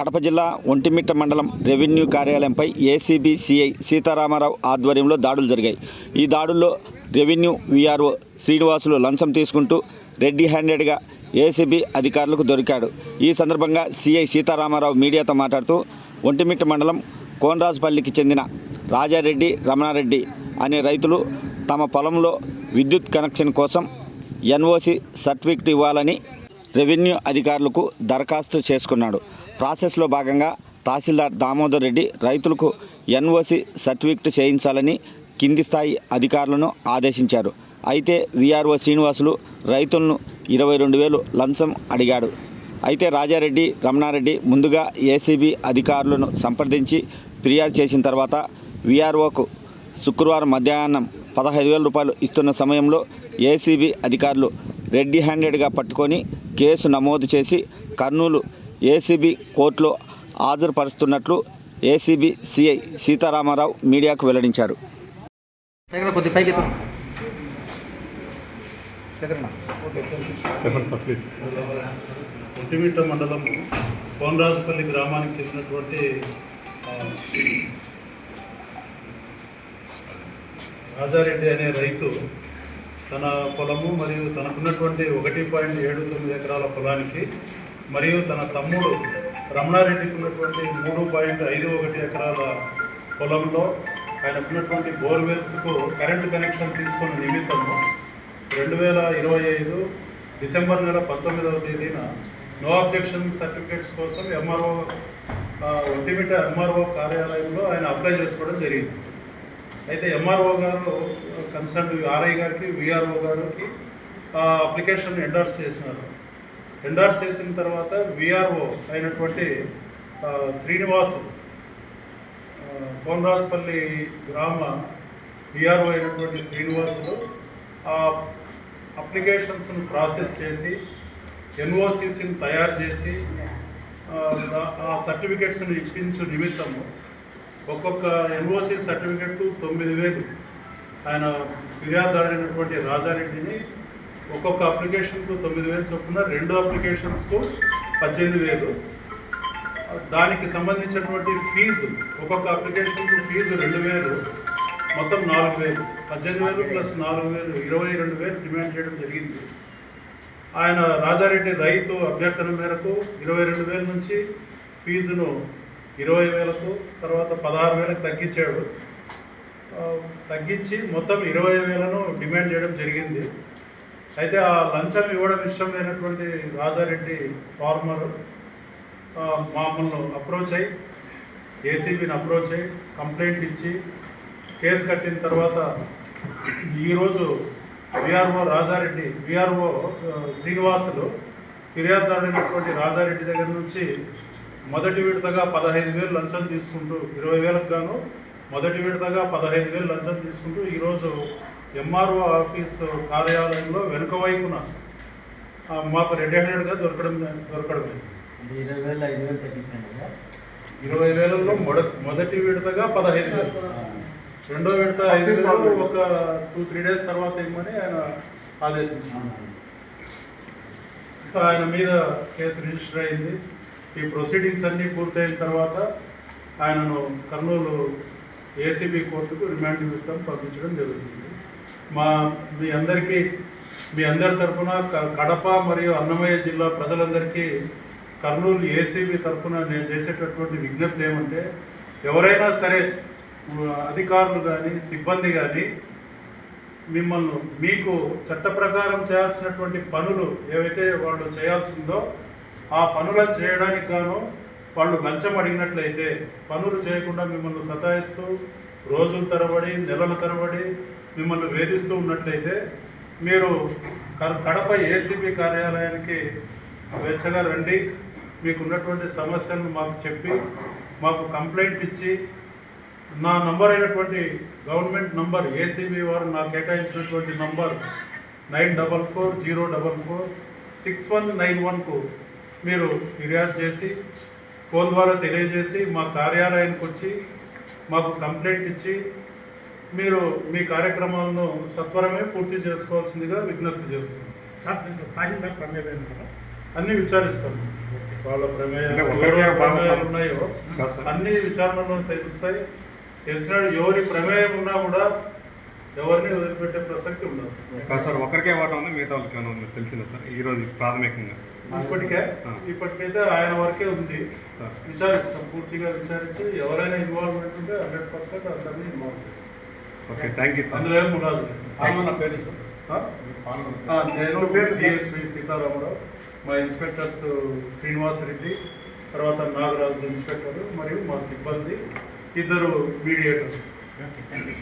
కడప జిల్లా ఒంటిమిట్ట మండలం రెవెన్యూ కార్యాలయంపై ఏసీబీ సిఐ సీతారామారావు ఆధ్వర్యంలో దాడులు జరిగాయి. ఈ దాడుల్లో రెవెన్యూ వీఆర్ఓ శ్రీనివాసులు లంచం తీసుకుంటూ రెడ్డి హ్యాండెడ్గా ఏసీబీ అధికారులకు దొరికాడు. ఈ సందర్భంగా సిఐ సీతారామారావు మీడియాతో మాట్లాడుతూ ఒంటిమిట్ట మండలం కోనరాజుపల్లికి చెందిన రాజారెడ్డి రమణారెడ్డి అనే రైతులు తమ పొలంలో విద్యుత్ కనెక్షన్ కోసం ఎన్ఓసి సర్టిఫికెట్ ఇవ్వాలని రెవెన్యూ అధికారులకు దరఖాస్తు చేసుకున్నాడు. ప్రాసెస్లో భాగంగా తహసీల్దార్ దామోదర్ రెడ్డి రైతులకు ఎన్ఓసి సర్టిఫికెట్ చేయించాలని కింది స్థాయి అధికారులను ఆదేశించారు. అయితే విఆర్ఓ శ్రీనివాసులు రైతులను ఇరవై రెండు వేలు లంచం అడిగాడు. అయితే రాజారెడ్డి రమణారెడ్డి ముందుగా ఏసీబీ అధికారులను సంప్రదించి ఫిర్యాదు చేసిన తర్వాత విఆర్ఓకు శుక్రవారం మధ్యాహ్నం పదహైదు వేల రూపాయలు ఇస్తున్న సమయంలో ఏసీబీ అధికారులు రెడ్డి హ్యాండెడ్గా పట్టుకొని కేసు నమోదు చేసి కర్నూలు ఏసీబీ కోర్టులో హాజరుపరుస్తున్నట్లు ఏసీబీ సిఐ సీతారామారావు మీడియాకు వెల్లడించారు. ఒంటిమిట్ట మండలం కోనరాజుపల్లి గ్రామానికి చెందినటువంటి రాజారెడ్డి అనే రైతు తన పొలము మరియు తనకున్నటువంటి ఒకటి పాయింట్ ఏడు తొమ్మిది ఎకరాల పొలానికి మరియు తన తమ్ముడు రమణారెడ్డికి ఉన్నటువంటి మూడు పాయింట్ ఐదు ఒకటి ఎకరాల పొలంలో ఆయనకున్నటువంటి బోర్వెల్స్కు కరెంటు కనెక్షన్ తీసుకున్న నిమిత్తము రెండు వేల ఇరవై ఐదు డిసెంబర్ నెల పంతొమ్మిదవ తేదీన నో అబ్జెక్షన్ సర్టిఫికేట్స్ కోసం ఎంఆర్ఓ ఒంటిమిట ఎంఆర్ఓ కార్యాలయంలో ఆయన అప్లై చేసుకోవడం జరిగింది. అయితే ఎంఆర్ఓ గారు కన్సర్న్ ఆర్ఐ గారికి విఆర్ఓ గారికి ఆ అప్లికేషన్ ఎండార్స్ చేసినారు. ఎండార్స్ చేసిన తర్వాత విఆర్ఓ అయినటువంటి శ్రీనివాసు ఆ, కోనరాజుపల్లి గ్రామ విఆర్ఓ అయినటువంటి శ్రీనివాసులు ఆ అప్లికేషన్స్ను ప్రాసెస్ చేసి ఎన్ఓసిసిని తయారు చేసి ఆ, ఆ సర్టిఫికెట్స్ని ఇప్పించు నిమిత్తము ఒక్కొక్క ఎన్ఓసి సర్టిఫికెట్ తొమ్మిది వేలు. ఆయన ఫిర్యాదుదారైనటువంటి రాజారెడ్డిని ఒక్కొక్క అప్లికేషన్కు తొమ్మిది వేలు చొప్పున రెండు అప్లికేషన్స్కు పద్దెనిమిది వేలు. దానికి సంబంధించినటువంటి ఫీజు ఒక్కొక్క అప్లికేషన్కు ఫీజు రెండు వేలు మొత్తం నాలుగు వేలు. పద్దెనిమిది వేలు ప్లస్ నాలుగు వేలు ఇరవై రెండు వేలు డిమాండ్ చేయడం జరిగింది. ఆయన రాజారెడ్డి రైతు అభ్యర్థన మేరకు ఇరవై రెండు వేల నుంచి ఫీజును ఇరవై వేలకు తర్వాత పదహారు వేలకు తగ్గించాడు. తగ్గించి మొత్తం ఇరవై వేలను డిమాండ్ చేయడం జరిగింది. అయితే ఆ లంచం ఇవ్వడం ఇష్టం లేనటువంటి రాజారెడ్డి ఫార్మర్ మామూలు అప్రోచ్ అయ్యి ఏసీబీని అప్రోచ్ అయ్యి కంప్లైంట్ ఇచ్చి కేసు కట్టిన తర్వాత ఈరోజు విఆర్ఓ రాజారెడ్డి విఆర్ఓ శ్రీనివాసులు ఫిర్యాదుదారుడైనటువంటి రాజారెడ్డి దగ్గర నుంచి మొదటి విడతగా పదహైదు వేలు లంచం తీసుకుంటూ ఇరవై వేలకు గాను మొదటి విడతగా పదహైదు వేలు లంచం తీసుకుంటూ ఈరోజు ఎంఆర్ఓ ఆఫీస్ కార్యాలయంలో వెనుక వైపున ఆ, మాకు రెడ్ హ్యాండెడ్గా దొరకడం దొరకడమే అంటే ఇరవై వేలు ఐదు వేలు తగ్గించండి కదా? ఇరవై వేలలో మొద మొదటి విడతగా పదహైదు వేలు. రెండో విడత ఐదు వేలు ఒక టూ త్రీ డేస్ తర్వాత ఇవ్వమని ఆయన ఆదేశించారు. ఇంకా ఆయన మీద కేసు రిజిస్టర్ అయింది. ఈ ప్రొసీడింగ్స్ అన్నీ పూర్తయిన తర్వాత ఆయనను కర్నూలు ఏసీబీ కోర్టుకు రిమాండ్ నిమిత్తం పంపించడం జరుగుతుంది. మా మీ అందరికీ మీ అందరి తరఫున క- కడప మరియు అన్నమయ్య జిల్లా ప్రజలందరికీ కర్నూలు ఏసీబీ తరఫున నేను చేసేటటువంటి విజ్ఞప్తి ఏమంటే ఎవరైనా సరే అధికారులు కానీ సిబ్బంది కానీ మిమ్మల్ని మీకు చట్ట ప్రకారం చేయాల్సినటువంటి పనులు ఏవైతే వాళ్ళు చేయాల్సిందో ఆ పనులను చేయడానికి గాను వాళ్ళు లంచం అడిగినట్లయితే పనులు చేయకుండా మిమ్మల్ని సతాయిస్తూ రోజుల తరబడి నెలల తరబడి మిమ్మల్ని వేధిస్తూ ఉన్నట్లయితే మీరు కడప ఏసీబీ కార్యాలయానికి స్వేచ్ఛగా రండి. మీకు ఉన్నటువంటి సమస్యలను మాకు చెప్పి మాకు కంప్లైంట్ ఇచ్చి నా నంబర్ అయినటువంటి గవర్నమెంట్ నంబర్ ఏసీబీ వారు నాకు కేటాయించినటువంటి number nine double four zero double four six one nine వన్కు మీరు ఫిర్యాదు చేసి ఫోన్ ద్వారా తెలియజేసి మా కార్యాలయానికి వచ్చి మాకు కంప్లైంట్ ఇచ్చి మీరు మీ కార్యక్రమాలను సత్వరమే పూర్తి చేసుకోవాల్సిందిగా విజ్ఞప్తి చేస్తున్నాం. అన్నీ విచారిస్తాము ఓకే. వాళ్ళ. ప్రమేయాలు ఉన్నాయో. అన్ని విచారణలో తెలుస్తాయి. తెలిసిన ఎవరి ప్రమేయం ఉన్నా కూడా ఎవరిని వదిలిపెట్టే ప్రసక్తి ఉండదు. సార్ ఒకరికే వాటా ఉంది మిగతా వాళ్ళకి తెలిసిందా సార్ ఈ రోజు ప్రాథమికంగా. ఇప్పటికే. ఇప్పటికైతే ఆయన వరకే ఉంది. విచారిస్తాం పూర్తిగా విచారించి ఎవరైనా ఇన్వాల్వ్మెంట్ ఉంటే హండ్రెడ్ పర్సెంట్ అందరినీ ఇన్వాల్వ్ చేస్తాం. ఓకే థ్యాంక్ యూ అందులో ఏం ఉండదు ఆ? ఆ, నేను డిఎస్పి సీతారామరావు మా ఇన్స్పెక్టర్స్ శ్రీనివాస్ రెడ్డి తర్వాత నాగరాజు ఇన్స్పెక్టర్ మరియు మా సిబ్బంది ఇద్దరు మీడియేటర్స్. Okay thank you